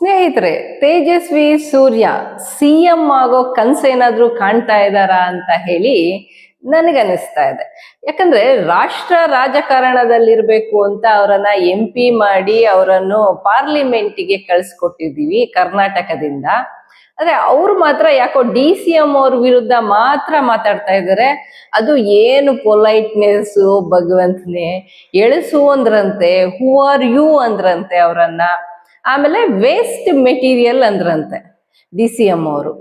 ಸ್ನೇಹಿತರೆ, Tejasvi Surya C M ಆಗೋ ಕನ್ಸೇನಾದ್ರೂ ಕಾಣ್ತಾ ಇದ್ದಾರಾ ಅಂತ ಹೇಳಿ ನನಗನ್ನಿಸ್ತಾ ಇದೆ. ಯಾಕಂದ್ರೆ ರಾಷ್ಟ್ರ ರಾಜಕಾರಣದಲ್ಲಿರ್ಬೇಕು ಅಂತ ಅವರನ್ನ ಎಂ ಪಿ ಮಾಡಿ ಅವರನ್ನು ಪಾರ್ಲಿಮೆಂಟಿಗೆ ಕಳ್ಸಿಕೊಟ್ಟಿದ್ದೀವಿ ಕರ್ನಾಟಕದಿಂದ. ಆದ್ರೆ ಅವ್ರು ಮಾತ್ರ ಯಾಕೋ ಡಿ ಸಿ ಎಂ ಅವ್ರ ವಿರುದ್ಧ ಮಾತ್ರ ಮಾತಾಡ್ತಾ ಇದ್ದಾರೆ. ಅದು ಏನು ಪೊಲೈಟ್ನೆಸ್, ಭಗವಂತನೇ, ಎಳಸು ಅಂದ್ರಂತೆ ಹೂ ಆರ್ ಯು ಅಂದ್ರಂತೆ ಅವರನ್ನ. ಆಮೇಲೆ ವೇಸ್ಟ್ ಮೆಟೀರಿಯಲ್ ಅಂದ್ರಂತೆ ಡಿ ಸಿ ಎಂ ಅವರು.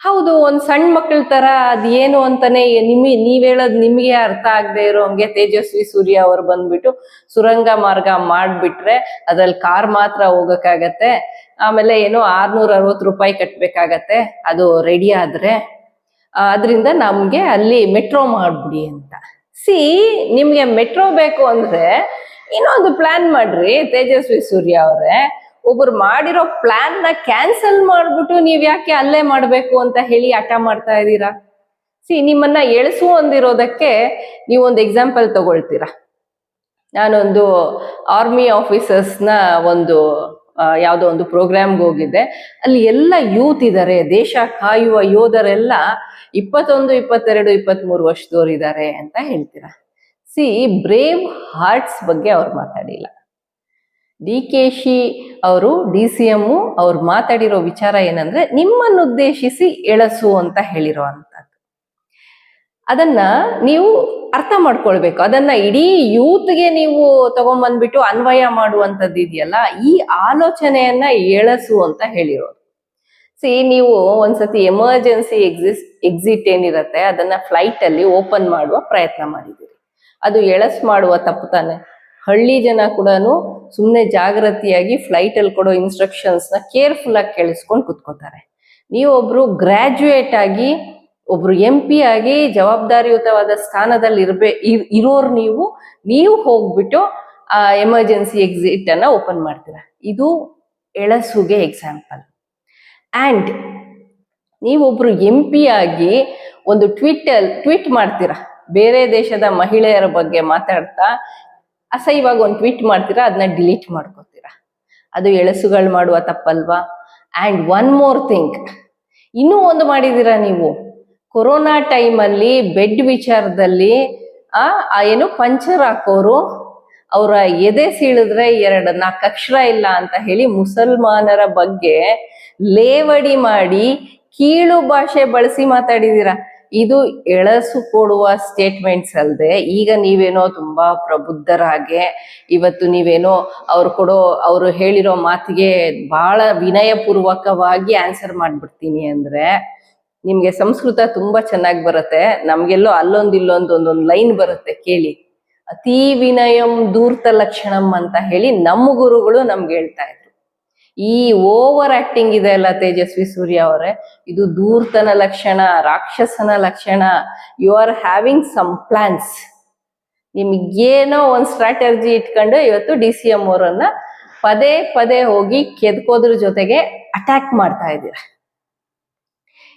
ಹೌದು, ಒಂದು ಸಣ್ಣ ಮಕ್ಕಳ ತರ ಅದು ಏನು ಅಂತಾನೆ ನಿಮ್, ನೀವ್ ಹೇಳೋದ್ ನಿಮಗೆ ಅರ್ಥ ಆಗದೆ ಇರೋ ಹಂಗೆ ತೇಜಸ್ವಿ ಸೂರ್ಯ ಅವರು ಬಂದ್ಬಿಟ್ಟು ಸುರಂಗ ಮಾರ್ಗ ಮಾಡ್ಬಿಟ್ರೆ ಅದ್ರಲ್ಲಿ ಕಾರ್ ಮಾತ್ರ ಹೋಗಕ್ಕಾಗತ್ತೆ, ಆಮೇಲೆ ಏನೋ ಆರ್ನೂರ ಅರವತ್ತು ರೂಪಾಯಿ ಕಟ್ಬೇಕಾಗತ್ತೆ, ಅದು ರೆಡಿ ಆದ್ರೆ ಅದರಿಂದ ನಮ್ಗೆ ಅಲ್ಲಿ ಮೆಟ್ರೋ ಮಾಡ್ಬಿಡಿ ಅಂತ. ಸಿ ನಿಮ್ಗೆ ಮೆಟ್ರೋ ಬೇಕು ಅಂದ್ರೆ ಇನ್ನೊಂದು ಪ್ಲಾನ್ ಮಾಡ್ರಿ ತೇಜಸ್ವಿ ಸೂರ್ಯ ಅವರೇ. ಒಬ್ರು ಮಾಡಿರೋ ಪ್ಲಾನ್ನ ಕ್ಯಾನ್ಸಲ್ ಮಾಡ್ಬಿಟ್ಟು ನೀವ್ ಯಾಕೆ ಅಲ್ಲೇ ಮಾಡ್ಬೇಕು ಅಂತ ಹೇಳಿ ಹಠ ಮಾಡ್ತಾ ಇದ್ದೀರಾ? ಸಿ ನಿಮ್ಮನ್ನ ಎಳಸು ಅಂದಿರೋದಕ್ಕೆ ನೀವೊಂದು ಎಕ್ಸಾಂಪಲ್ ತಗೊಳ್ತೀರಾ? ನಾನೊಂದು ಆರ್ಮಿ ಆಫೀಸರ್ಸ್ನ ಒಂದು ಯಾವುದೋ ಯಾವ್ದೋ ಒಂದು ಪ್ರೋಗ್ರಾಮ್ಗೆ ಹೋಗಿದ್ದೆ. ಅಲ್ಲಿ ಎಲ್ಲ ಯೂತ್ ಇದ್ದಾರೆ ದೇಶ ಕಾಯುವ ಯೋಧರೆಲ್ಲ ಇಪ್ಪತ್ತೊಂದು, ಇಪ್ಪತ್ತೆರಡು, ಇಪ್ಪತ್ಮೂರು ವರ್ಷದವ್ರು ಇದ್ದಾರೆ ಅಂತ ಹೇಳ್ತೀರಾ? ಸಿ ಬ್ರೇವ್ ಹಾರ್ಟ್ಸ್ ಬಗ್ಗೆ ಅವ್ರು ಮಾತಾಡಿಲ್ಲ. ಡಿ ಕೆ ಶಿ ಅವರು, ಡಿ ಸಿ ಎಂ ಅವ್ರು ಮಾತಾಡಿರೋ ವಿಚಾರ ಏನಂದ್ರೆ ನಿಮ್ಮನ್ನು ಉದ್ದೇಶಿಸಿ ಎಳಸು ಅಂತ ಹೇಳಿರೋ ಅಂಥದ್ದು. ಅದನ್ನ ನೀವು ಅರ್ಥ ಮಾಡ್ಕೊಳ್ಬೇಕು. ಅದನ್ನ ಇಡೀ ಯೂತ್ಗೆ ನೀವು ತಗೊಂಬಂದ್ಬಿಟ್ಟು ಅನ್ವಯ ಮಾಡುವಂಥದ್ದು ಇದೆಯಲ್ಲ, ಈ ಆಲೋಚನೆಯನ್ನ ಎಳಸು ಅಂತ ಹೇಳಿರೋದು ಸಿ, ನೀವು ಒಂದ್ಸತಿ ಎಮರ್ಜೆನ್ಸಿ ಎಕ್ಸಿಸ್, ಎಕ್ಸಿಟ್ ಏನಿರತ್ತೆ, ಅದನ್ನ ಫ್ಲೈಟ್ ಅಲ್ಲಿ ಓಪನ್ ಮಾಡುವ ಪ್ರಯತ್ನ ಮಾಡಿದ್ದೀರಿ. ಅದು ಎಳಸ್ ಮಾಡುವ ತಪ್ಪು ತಾನೆ. ಹಳ್ಳಿ ಜನ ಕೂಡ ಸುಮ್ಮನೆ ಜಾಗೃತಿಯಾಗಿ ಫ್ಲೈಟ್ ಅಲ್ಲಿ ಕೊಡೋ ಇನ್ಸ್ಟ್ರಕ್ಷನ್ಸ್ನ ಕೇರ್ಫುಲ್ ಆಗಿ ಕೇಳಿಸ್ಕೊಂಡು ಕುತ್ಕೋತಾರೆ. ನೀವೊಬ್ರು ಗ್ರಾಜ್ಯುಯೇಟ್ ಆಗಿ, ಒಬ್ರು ಎಂ ಪಿ ಆಗಿ, ಜವಾಬ್ದಾರಿಯುತವಾದ ಸ್ಥಾನದಲ್ಲಿ ಇರ್ಬೇ, ಇರ್- ಇರೋರ್ ನೀವು ನೀವು ಹೋಗ್ಬಿಟ್ಟು ಆ ಎಮರ್ಜೆನ್ಸಿ ಎಕ್ಸಿಟ್ ಅನ್ನ ಓಪನ್ ಮಾಡ್ತೀರಾ. ಇದು ಎಳಸುಗೆ ಎಕ್ಸಾಂಪಲ್ ಅಂಡ್ ನೀವೊಬ್ರು ಎಂ ಪಿ ಆಗಿ ಒಂದು ಟ್ವಿಟ್ ಟ್ವೀಟ್ ಮಾಡ್ತೀರಾ. ಬೇರೆ ದೇಶದ ಮಹಿಳೆಯರ ಬಗ್ಗೆ ಮಾತಾಡ್ತಾ ಅಸಹ್ಯವಾಗಿ ಒಂದು ಟ್ವೀಟ್ ಮಾಡ್ತೀರಾ ಅದನ್ನ ಡಿಲೀಟ್ ಮಾಡ್ಕೋತೀರಾ? ಅದು ಎಳಸುಗಳು ಮಾಡುವ ತಪ್ಪಲ್ವಾ? ಆ್ಯಂಡ್ ಒನ್ ಮೋರ್ ಥಿಂಗ್ ಇನ್ನೂ ಒಂದು ಮಾಡಿದ್ದೀರಾ ನೀವು? ಕೊರೋನಾ ಟೈಮಲ್ಲಿ ಬೆಡ್ ವಿಚಾರದಲ್ಲಿ ಆ ಏನು ಪಂಚರ್ ಹಾಕೋರು, ಅವರ ಎದೆ ಸೀಳಿದ್ರೆ ಎರಡು ನಾಲ್ಕು ಅಕ್ಷರ ಇಲ್ಲ ಅಂತ ಹೇಳಿ ಮುಸಲ್ಮಾನರ ಬಗ್ಗೆ ಲೇವಡಿ ಮಾಡಿ ಕೀಳು ಭಾಷೆ ಬಳಸಿ ಮಾತಾಡಿದೀರ? ಇದು ಎಳಸು ಕೊಡುವ ಸ್ಟೇಟ್ಮೆಂಟ್ಸ್ ಅಲ್ಲದೆ ಈಗ ನೀವೇನೋ ತುಂಬಾ ಪ್ರಬುದ್ಧರಾಗೆ, ಇವತ್ತು ನೀವೇನೋ ಅವ್ರು ಕೊಡೋ, ಅವರು ಹೇಳಿರೋ ಮಾತಿಗೆ ಬಹಳ ವಿನಯಪೂರ್ವಕವಾಗಿ ಆನ್ಸರ್ ಮಾಡ್ಬಿಡ್ತೀನಿ ಅಂದ್ರೆ, ನಿಮ್ಗೆ ಸಂಸ್ಕೃತ ತುಂಬಾ ಚೆನ್ನಾಗಿ ಬರುತ್ತೆ, ನಮ್ಗೆಲ್ಲೋ ಅಲ್ಲೊಂದು ಇಲ್ಲೊಂದು ಒಂದೊಂದು ಲೈನ್ ಬರುತ್ತೆ ಕೇಳಿ. ಅತಿ ವಿನಯಂ ದೂರ್ತ ಲಕ್ಷಣಂ ಅಂತ ಹೇಳಿ ನಮ್ಮ ಗುರುಗಳು ನಮ್ಗೆ ಹೇಳ್ತಾ ಇದ್ರು ಈ ಓವರ್ ಆಕ್ಟಿಂಗ್ ಇದೆ ಅಲ್ಲ ತೇಜಸ್ವಿ ಸೂರ್ಯ ಅವರೇ. ಇದು ದೂರ್ತನ ಲಕ್ಷಣ, ರಾಕ್ಷಸನ ಲಕ್ಷಣ. You are having some plans ನಿಮ್ಗೇನೋ ಒಂದು ಸ್ಟ್ರಾಟಜಿ ಇಟ್ಕೊಂಡು ಇವತ್ತು ಡಿ ಸಿ ಎಂ ಅವರನ್ನ ಪದೇ ಪದೇ ಹೋಗಿ ಕೆದ್ಕೋದ್ರ ಜೊತೆಗೆ ಅಟ್ಯಾಕ್ ಮಾಡ್ತಾ ಇದ್ದೀರ.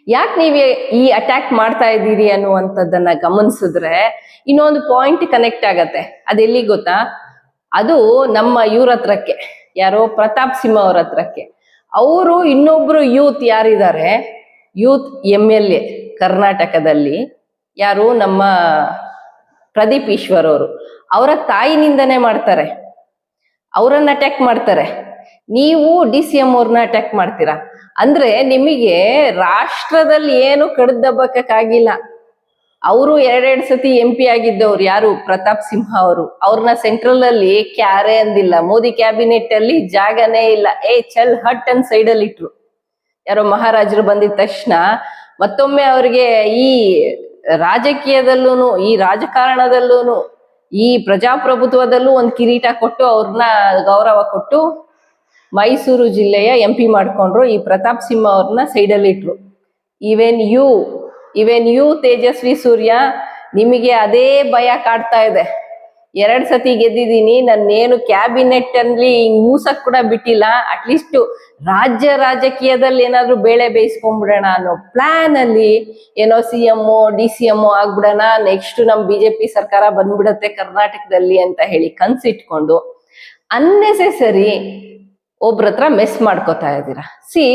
ಯಾಕೆ ನೀವ್ ಈ ಅಟ್ಯಾಕ್ ಮಾಡ್ತಾ ಇದ್ದೀರಿ ಅನ್ನುವಂಥದ್ದನ್ನ ಗಮನಿಸಿದ್ರೆ ಇನ್ನೊಂದು ಪಾಯಿಂಟ್ ಕನೆಕ್ಟ್ ಆಗತ್ತೆ. ಅದೆಲ್ಲಿ ಗೊತ್ತಾ? ಅದು ನಮ್ಮ ಇವ್ರ ಹತ್ರಕ್ಕೆ. ಯಾರೋ ಪ್ರತಾಪ್ ಸಿಂಹ ಅವ್ರ ಹತ್ರಕ್ಕೆ. ಅವರು ಇನ್ನೊಬ್ರು ಯೂತ್ ಯಾರಿದ್ದಾರೆ? ಯೂತ್ ಎಂ ಎಲ್ ಎ ಕರ್ನಾಟಕದಲ್ಲಿ. ಯಾರು? ನಮ್ಮ ಪ್ರದೀಪ್ ಈಶ್ವರ್ ಅವರು. ಅವರ ತಾಯಿನಿಂದನೇ ಮಾಡ್ತಾರೆ. ಅವರನ್ನ ಅಟ್ಯಾಕ್ ಮಾಡ್ತಾರೆ. ನೀವು ಡಿ ಸಿ ಎಂ ಅವ್ರನ್ನ ಅಟ್ಯಾಕ್ ಮಾಡ್ತೀರಾ? ಅಂದ್ರೆ ನಿಮಗೆ ರಾಷ್ಟ್ರದಲ್ಲಿ ಏನು ಕಡ್ದಬ್ಬಕ್ಕಾಗಿಲ್ಲ ಅವರು ಎರಡೆರಡು ಸತಿ ಎಂ ಪಿ ಆಗಿದ್ದವ್ರು ಯಾರು? ಪ್ರತಾಪ್ ಸಿಂಹ ಅವರು. ಅವ್ರನ್ನ ಸೆಂಟ್ರಲ್ ಅಲ್ಲಿ ಕ್ಯಾರೆ ಅಂದಿಲ್ಲ. ಮೋದಿ ಕ್ಯಾಬಿನೆಟ್ ಅಲ್ಲಿ ಜಾಗನೇ ಇಲ್ಲ. ಏ, ಚಲ್, ಹಟ್ ಅನ್ ಸೈಡ್ ಅಲ್ಲಿ ಇಟ್ರು. ಯಾರೋ ಮಹಾರಾಜರು ಬಂದಿದ ತಕ್ಷಣ ಮತ್ತೊಮ್ಮೆ ಅವ್ರಿಗೆ ಈ ರಾಜಕೀಯದಲ್ಲೂನು, ಈ ರಾಜಕಾರಣದಲ್ಲೂ ಈ ಪ್ರಜಾಪ್ರಭುತ್ವದಲ್ಲೂ ಒಂದು ಕಿರೀಟ ಕೊಟ್ಟು ಅವ್ರನ್ನ ಗೌರವ ಕೊಟ್ಟು ಮೈಸೂರು ಜಿಲ್ಲೆಯ ಎಂ ಪಿ ಮಾಡ್ಕೊಂಡ್ರು ಈ ಪ್ರತಾಪ್ ಸಿಂಹ ಅವ್ರನ್ನ ಸೈಡಲ್ಲಿ ಇಟ್ರು. Even you even you Tejasvi Surya ನಿಮಗೆ ಅದೇ ಭಯ ಕಾಡ್ತಾ ಇದೆ. ಎರಡ್ ಸತಿ ಗೆದ್ದಿದ್ದೀನಿ, ನನ್ನೇನು ಕ್ಯಾಬಿನೆಟ್ ಅಲ್ಲಿ ಹಿಂಗ್ ಮೂಸಕ್ ಕೂಡ ಬಿಟ್ಟಿಲ್ಲ ಅಟ್ಲೀಸ್ಟ್ ರಾಜ್ಯ ರಾಜಕೀಯದಲ್ಲಿ ಏನಾದ್ರೂ ಬೇಳೆ ಬೇಯಿಸ್ಕೊಂಡ್ಬಿಡೋಣ ಅನ್ನೋ ಪ್ಲಾನ್ ಅಲ್ಲಿ ಏನೋ C M D C M ಆಗ್ಬಿಡೋಣ next ನಮ್ ಬಿಜೆಪಿ ಸರ್ಕಾರ ಬಂದ್ಬಿಡತ್ತೆ ಕರ್ನಾಟಕದಲ್ಲಿ ಅಂತ ಹೇಳಿ ಕನ್ಸಿಟ್ಕೊಂಡು ಅನ್ನೆಸೆಸರಿ ಒಬ್ರ ಹತ್ರ ಮಿಸ್ ಮಾಡ್ಕೋತಾ ಇದ್ದೀರಾ. ಸಿ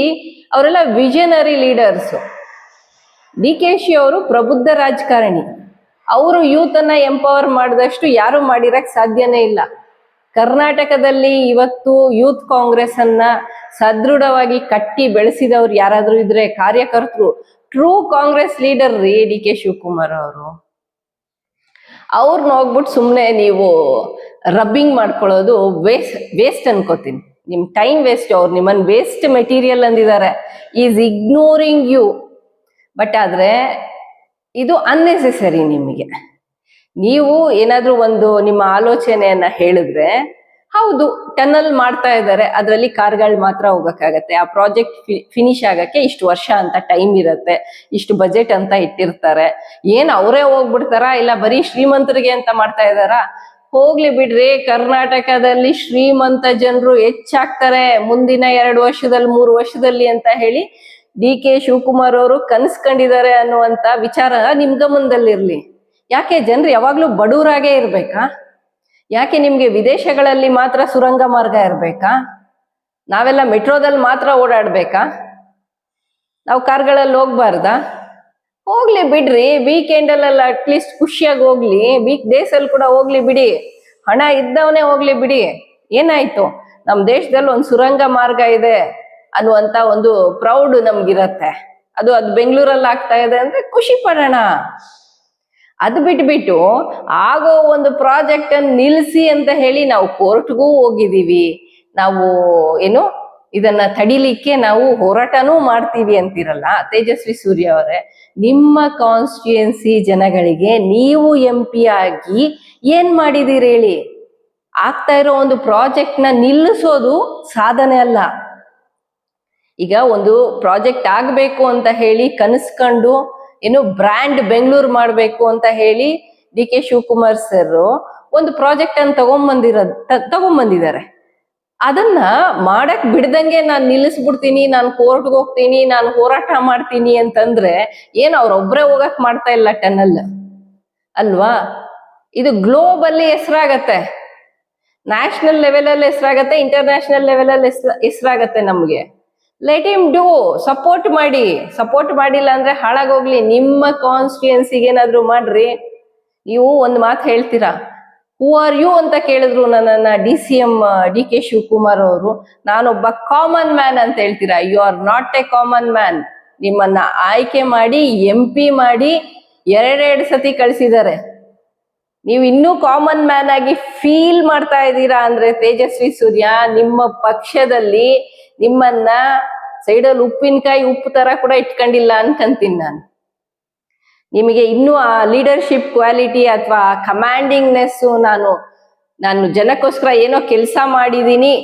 ಅವರೆಲ್ಲ visionary leaders D K Shi ಅವರು ಪ್ರಬುದ್ಧ ರಾಜಕಾರಣಿ. ಅವರು ಯೂತನ್ನ ಎಂಪವರ್ ಮಾಡಿದಷ್ಟು ಯಾರು ಮಾಡಿರಕ್ ಸಾಧ್ಯನೇ ಇಲ್ಲ. ಕರ್ನಾಟಕದಲ್ಲಿ ಇವತ್ತು ಯೂತ್ ಕಾಂಗ್ರೆಸ್ ಅನ್ನ ಸದೃಢವಾಗಿ ಕಟ್ಟಿ ಬೆಳೆಸಿದವ್ರು ಯಾರಾದ್ರೂ ಇದ್ರೆ ಕಾರ್ಯಕರ್ತರು. ಟ್ರೂ ಕಾಂಗ್ರೆಸ್ ಲೀಡರ್ ರೀ ಡಿ ಕೆ ಶಿವಕುಮಾರ್ ಅವರು. ಅವ್ರನ್ನ ಹೋಗ್ಬಿಟ್ಟು ಸುಮ್ಮನೆ ನೀವು ರಬ್ಬಿಂಗ್ ಮಾಡ್ಕೊಳ್ಳೋದು ವೇಸ್ಟ್ ವೇಸ್ಟ್ ಅನ್ಕೋತೀನಿ. ನಿಮ್ ಟೈಮ್ ವೇಸ್ಟ್ ಅವ್ರು ನಿಮ್ಮನ್ನ ವೇಸ್ಟ್ ಮೆಟೀರಿಯಲ್ ಅಂದಿದ್ದಾರೆ. ಈಸ್ ಇಗ್ನೋರಿಂಗ್ ಯು ಬಟ್ ಆದ್ರೆ, ಇದು ಅನ್ನೆಸೆಸರಿ ನಿಮಗೆ. ನೀವು ಏನಾದರೂ ಒಂದು ನಿಮ್ಮ ಆಲೋಚನೆಯನ್ನ ಹೇಳಿದ್ರೆ, ಹೌದು ಟನಲ್ ಮಾಡ್ತಾ ಇದ್ದಾರೆ, ಅದರಲ್ಲಿ ಕಾರ್ಗಳು ಮಾತ್ರ ಹೋಗಕ್ಕಾಗತ್ತೆ. ಆ ಪ್ರಾಜೆಕ್ಟ್ ಫಿನಿಶ್ ಆಗಕ್ಕೆ ಇಷ್ಟು ವರ್ಷ ಅಂತ ಟೈಮ್ ಇರುತ್ತೆ, ಇಷ್ಟು ಬಜೆಟ್ ಅಂತ ಇಟ್ಟಿರ್ತಾರೆ. ಏನ್ ಅವರೇ ಹೋಗ್ಬಿಡ್ತಾರಾ, ಇಲ್ಲ ಬರೀ ಶ್ರೀಮಂತರಿಗೆ ಅಂತ ಮಾಡ್ತಾ ಇದ್ದಾರಾ? ಹೋಗ್ಲಿ ಬಿಡ್ರಿ, ಕರ್ನಾಟಕದಲ್ಲಿ ಶ್ರೀಮಂತ ಜನರು ಹೆಚ್ಚಾಗ್ತಾರೆ, ಮುಂದಿನ ಎರಡು ವರ್ಷದಲ್ಲಿ, ಮೂರು ವರ್ಷದಲ್ಲಿ ಅಂತ ಹೇಳಿ ಡಿ ಕೆ ಶಿವಕುಮಾರ್ ಅವರು ಕನ್ಸ್ಕೊಂಡಿದ್ದಾರೆ ಅನ್ನುವಂತ ವಿಚಾರ ನಿಮ್ ಗಮನದಲ್ಲಿರ್ಲಿ ಯಾಕೆ ಜನರು ಯಾವಾಗ್ಲೂ ಬಡವರಾಗೇ ಇರ್ಬೇಕಾ? ಯಾಕೆ ನಿಮ್ಗೆ ವಿದೇಶಗಳಲ್ಲಿ ಮಾತ್ರ ಸುರಂಗ ಮಾರ್ಗ ಇರ್ಬೇಕಾ? ನಾವೆಲ್ಲ ಮೆಟ್ರೋದಲ್ಲಿ ಮಾತ್ರ ಓಡಾಡ್ಬೇಕಾ? ನಾವು ಕಾರ್ಗಳಲ್ಲಿ ಹೋಗ್ಬಾರ್ದಾ? ಹೋಗ್ಲಿ ಬಿಡ್ರಿ ವೀಕೆಂಡ್ ಅಲ್ಲೆಲ್ಲ ಅಟ್ಲೀಸ್ಟ್ ಖುಷಿಯಾಗಿ ಹೋಗ್ಲಿ ವೀಕ್ ಡೇಸ್ ಅಲ್ಲಿ ಕೂಡ ಹೋಗ್ಲಿ ಬಿಡಿ. ಹಣ ಇದ್ದವನೇ ಹೋಗ್ಲಿ ಬಿಡಿ. ಏನಾಯ್ತು? ನಮ್ಮ ದೇಶದಲ್ಲಿ ಒಂದು ಸುರಂಗ ಮಾರ್ಗ ಇದೆ. ಅನ್ನುವಂತ ಒಂದು ಪ್ರೌಡ್ ನಮ್ಗಿರತ್ತೆ. ಅದು ಅದು ಬೆಂಗಳೂರಲ್ಲಿ ಆಗ್ತಾ ಇದೆ ಅಂದ್ರೆ ಖುಷಿ ಪಡೋಣ. ಅದು ಬಿಟ್ಬಿಟ್ಟು ಆಗೋ ಒಂದು ಪ್ರಾಜೆಕ್ಟ್ ಅನ್ನು ನಿಲ್ಲಿಸಿ ಅಂತ ಹೇಳಿ ನಾವು ಕೋರ್ಟ್ಗೂ ಹೋಗಿದ್ದೀವಿ ನಾವು ಏನು ಇದನ್ನ ತಡಿಲಿಕ್ಕೆ ನಾವು ಹೋರಾಟನೂ ಮಾಡ್ತೀವಿ ಅಂತಿರಲ್ಲ, ತೇಜಸ್ವಿ ಸೂರ್ಯ ಅವರೇ. ನಿಮ್ಮ ಕಾನ್ಸ್ಟಿಟ್ಯೂಯನ್ಸಿ ಜನಗಳಿಗೆ ನೀವು ಎಂ ಪಿ ಆಗಿ ಏನ್ ಮಾಡಿದೀರಿ ಹೇಳಿ? ಆಗ್ತಾ ಇರೋ ಒಂದು ಪ್ರಾಜೆಕ್ಟ್ನ ನಿಲ್ಲಿಸೋದು ಸಾಧನೆ ಅಲ್ಲ. ಈಗ ಒಂದು ಪ್ರಾಜೆಕ್ಟ್ ಆಗಬೇಕು ಅಂತ ಹೇಳಿ ಕನಸ್ಕೊಂಡು ಏನು ಬ್ರ್ಯಾಂಡ್ ಬೆಂಗಳೂರು ಮಾಡಬೇಕು ಅಂತ ಹೇಳಿ ಡಿ ಕೆ ಶಿವಕುಮಾರ್ ಸರ್ ಒಂದು ಪ್ರಾಜೆಕ್ಟ್ ಅನ್ನು ತಗೊಂಬಂದಿರೋ ತಗೊಂಬಂದಿದ್ದಾರೆ. ಅದನ್ನ ಮಾಡಕ್ ಬಿಡ್ದಂಗೆ ನಾನು ನಿಲ್ಲಿಸ್ಬಿಡ್ತೀನಿ, ನಾನು ಕೋರ್ಟ್ಗೆ ಹೋಗ್ತೀನಿ, ನಾನು ಹೋರಾಟ ಮಾಡ್ತೀನಿ ಅಂತಂದ್ರೆ ಏನು ಅವ್ರೊಬ್ರೇ ಹೋಗಕ್ ಮಾಡ್ತಾ ಇಲ್ಲ ಟನಲ್. ಅಲ್ವಾ? ಇದು ಗ್ಲೋಬಲ್ಲಿ ಹೆಸರಾಗತ್ತೆ. ನ್ಯಾಷನಲ್ ಲೆವೆಲಲ್ಲಿ ಹೆಸರಾಗತ್ತೆ ಇಂಟರ್ನ್ಯಾಷನಲ್ ಲೆವೆಲಲ್ಲಿ ಹೆಸರಾಗತ್ತೆ ನಮ್ಗೆ. ಲೆಟ್ ಇಮ್ ಡೂ ಸಪೋರ್ಟ್ ಮಾಡಿ. ಸಪೋರ್ಟ್ ಮಾಡಿಲ್ಲ ಅಂದ್ರೆ ಹಾಳಾಗೋಗ್ಲಿ. ನಿಮ್ಮ ಕಾನ್ಸ್ಟಿಟ್ಯೂನ್ಸಿಗೆ ಏನಾದ್ರು ಮಾಡ್ರಿ. ನೀವು ಒಂದ್ ಮಾತು ಹೇಳ್ತೀರಾ? ಹೂ ಆರ್ ಯು ಅಂತ ಕೇಳಿದ್ರು ನನ್ನನ್ನ D C M D K Shivakumar ಅವರು. ನಾನೊಬ್ಬ ಕಾಮನ್ ಮ್ಯಾನ್ ಅಂತ ಹೇಳ್ತೀರಾ? You are not a common man ನಿಮ್ಮನ್ನ ಆಯ್ಕೆ ಮಾಡಿ ಎಂ ಪಿ ಮಾಡಿ, ಎರಡೆರಡು ಸತಿ ಕಳಿಸಿದ್ದಾರೆ. ನೀವು ಇನ್ನೂ ಕಾಮನ್ ಮ್ಯಾನ್ ಆಗಿ ಫೀಲ್ ಮಾಡ್ತಾ ಇದ್ದೀರಾ ಅಂದ್ರೆ ತೇಜಸ್ವಿ ಸೂರ್ಯ, ನಿಮ್ಮ ಪಕ್ಷದಲ್ಲಿ ನಿಮ್ಮನ್ನ ಸೈಡಲ್ಲಿ ಉಪ್ಪಿನಕಾಯಿ ಉಪ್ಪು ತರ ಕೂಡ ಇಟ್ಕೊಂಡಿಲ್ಲ ಅನ್ಕಂತೀನಿ ನಾನು. ನಿಮಗೆ ಇನ್ನೂ ಆ ಲೀಡರ್ಶಿಪ್ ಕ್ವಾಲಿಟಿ ಅಥವಾ ಕಮ್ಯಾಂಡಿಂಗ್ನೆಸ್ ನಾನು ನಾನು ಜನಕ್ಕೋಸ್ಕರ ಏನೋ ಕೆಲಸ ಮಾಡಿದ್ದೀನಿ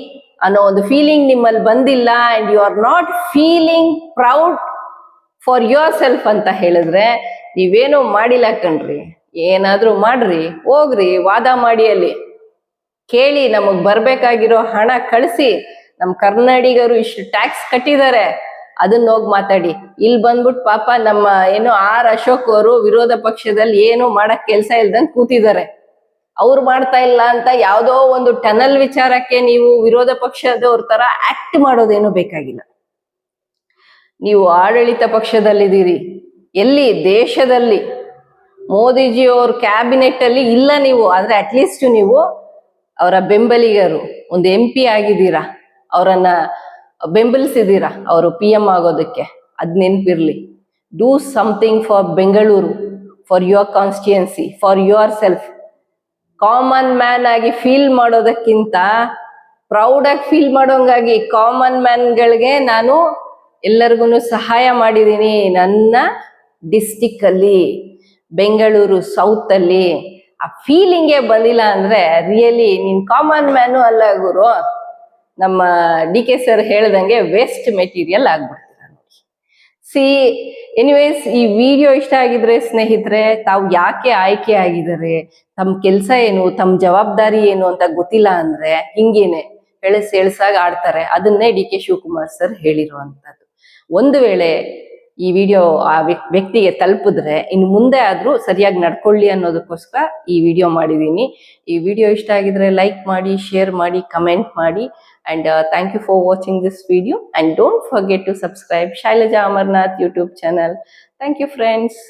ಅನ್ನೋ ಒಂದು ಫೀಲಿಂಗ್ ನಿಮ್ಮಲ್ಲಿ ಬಂದಿಲ್ಲ and you are not feeling proud for yourself ಅಂತ ಹೇಳಿದ್ರೆ ನೀವೇನೋ ಮಾಡಿಲ್ಲ ಕಣ್ರಿ. ಏನಾದ್ರೂ ಮಾಡ್ರಿ, ಹೋಗ್ರಿ, ವಾದ ಮಾಡಿ ಅಲ್ಲಿ ಕೇಳಿ ನಮಗ್ ಬರ್ಬೇಕಾಗಿರೋ ಹಣ ಕಳಿಸಿ, ನಮ್ ಕನ್ನಡಿಗರು ಇಷ್ಟು ಟ್ಯಾಕ್ಸ್ ಕಟ್ಟಿದ್ದಾರೆ ಅದನ್ನ ಹೋಗಿ ಮಾತಾಡಿ. ಇಲ್ಲಿ ಬಂದ್ಬಿಟ್ಟು ಪಾಪ ನಮ್ಮ ಏನು ಆರ್ ಅಶೋಕ್ ಅವರು ವಿರೋಧ ಪಕ್ಷದಲ್ಲಿ ಏನು ಮಾಡಕ್ ಕೆಲ್ಸ ಇಲ್ದಂಗ್ ಕೂತಿದ್ದಾರೆ ಅವ್ರು ಮಾಡ್ತಾ ಇಲ್ಲ ಅಂತ ಯಾವ್ದೋ ಒಂದು ಟನಲ್ ವಿಚಾರಕ್ಕೆ ನೀವು ವಿರೋಧ ಪಕ್ಷದವ್ರ ತರ ಆಕ್ಟ್ ಮಾಡೋದೇನು ಬೇಕಾಗಿಲ್ಲ. ನೀವು ಆಡಳಿತ ಪಕ್ಷದಲ್ಲಿದ್ದೀರಿ, ಎಲ್ಲಿ, ದೇಶದಲ್ಲಿ. ಮೋದಿಜಿ ಅವ್ರ ಕ್ಯಾಬಿನೆಟ್ ಅಲ್ಲಿ ಇಲ್ಲ ನೀವು, ಆದ್ರೆ ಅಟ್ಲೀಸ್ಟ್ ನೀವು ಅವರ ಬೆಂಬಲಿಗರು, ಒಂದು ಎಂ ಪಿ ಆಗಿದ್ದೀರಾ, ಅವರನ್ನ ಬೆಂಬಲಿಸಿದ್ದೀರಾ, ಅವರು ಪಿ ಎಂ ಆಗೋದಕ್ಕೆ, ಅದ್ ನೆನ್ಪಿರ್ಲಿ. Do something for Bengaluru for your constituency for yourself common man ಆಗಿ ಫೀಲ್ ಮಾಡೋದಕ್ಕಿಂತ ಪ್ರೌಡ್ ಆಗಿ ಫೀಲ್ ಮಾಡೋಂಗಾಗಿ ಕಾಮನ್ ಮ್ಯಾನ್ಗಳಿಗೆ ನಾನು ಎಲ್ಲರಿಗೂ ಸಹಾಯ ಮಾಡಿದ್ದೀನಿ ನನ್ನ ಡಿಸ್ಟಿಕ್ ಅಲ್ಲಿ. ಬೆಂಗಳೂರು ಸೌತ್ ಅಲ್ಲಿ ಆ ಫೀಲಿಂಗೇ ಬಂದಿಲ್ಲ ಅಂದ್ರೆ ರಿಯಲಿ ನೀನ್ ಕಾಮನ್ ಮ್ಯಾನು ಅಲ್ಲ ಗುರು. ನಮ್ಮ ಡಿ ಕೆ ಸರ್ ಹೇಳ್ದಂಗೆ ವೇಸ್ಟ್ ಮೆಟೀರಿಯಲ್ ಆಗ್ಬಿಡ್ತೀರ ನೋಡಿ. ಸಿ ಎನಿವೇಸ್ ಈ ವಿಡಿಯೋ ಇಷ್ಟ ಆಗಿದ್ರೆ ಸ್ನೇಹಿತರೆ, ತಾವು ಯಾಕೆ ಆಯ್ಕೆ ಆಗಿದ್ದಾರೆ? ತಮ್ಮ ಕೆಲಸ ಏನು? ತಮ್ಮ ಜವಾಬ್ದಾರಿ ಏನು ಅಂತ ಗೊತ್ತಿಲ್ಲ ಅಂದ್ರೆ ಹಿಂಗೇನೆ ಎಳಸ್ ಎಳ್ಸಾಗ ಆಡ್ತಾರೆ. ಅದನ್ನೇ ಡಿ ಕೆ ಶಿವಕುಮಾರ್ ಸರ್ ಹೇಳಿರುವಂತದ್ದು. ಒಂದು ವೇಳೆ ಈ ವಿಡಿಯೋ ಆ ವ್ಯಕ್ತಿಗೆ ತಲುಪಿದ್ರೆ ಇನ್ನು ಮುಂದೆ ಆದರೂ ಸರಿಯಾಗಿ ನಡ್ಕೊಳ್ಳಿ ಅನ್ನೋದಕ್ಕೋಸ್ಕರ ಈ ವಿಡಿಯೋ ಮಾಡಿದ್ದೀನಿ. ಈ ವಿಡಿಯೋ ಇಷ್ಟ ಆಗಿದ್ರೆ ಲೈಕ್ ಮಾಡಿ, ಶೇರ್ ಮಾಡಿ, ಕಮೆಂಟ್ ಮಾಡಿ. And thank you for watching this video and don't forget to subscribe Shailaja Amarnath YouTube channel thank you friends